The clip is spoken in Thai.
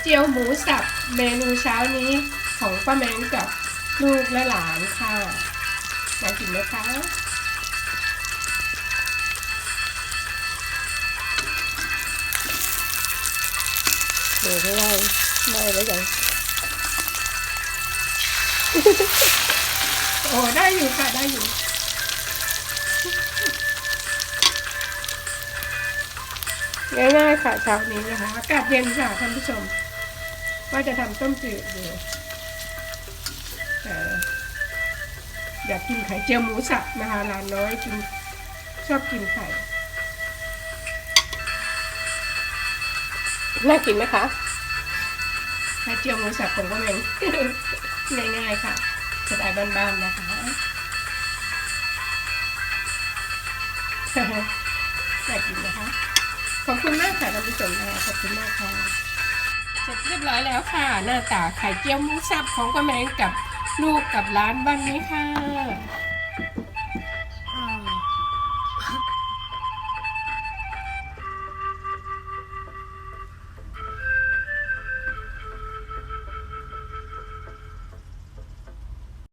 เจียวหมูสับเมนูเช้านี้ของป้าแมงกับลูกและหลานค่ะน่ากินไหมคะดูไม่ได้ไม่แล้วยังโอ้ได้อยู่ค่ะ ได้อยู่ ง่ายๆค่ะเช้านี้นะคะอากาศเย็นค่ะท่านผู้ชม ว่าจะทำต้มจืดอยู่แต่อยากกินไข่เจียวหมูสับนะคะร้านน้อยกินชอบกินไข่น่ากินไหมคะไข่เจียวหมูสับของป้าเองง่ายๆค่ะสไตล์บ้านๆนะคะน่ากินนะคะ ขอบคุณมากค่ะท่านผู้ชมค่ะขอบคุณมากค่ะเสร็จเรียบร้อยแล้วค่ะ หน้าตาไข่เจียวหมูสับของกระแมงกับลูกกับร้านบ้านนี้ค่ะ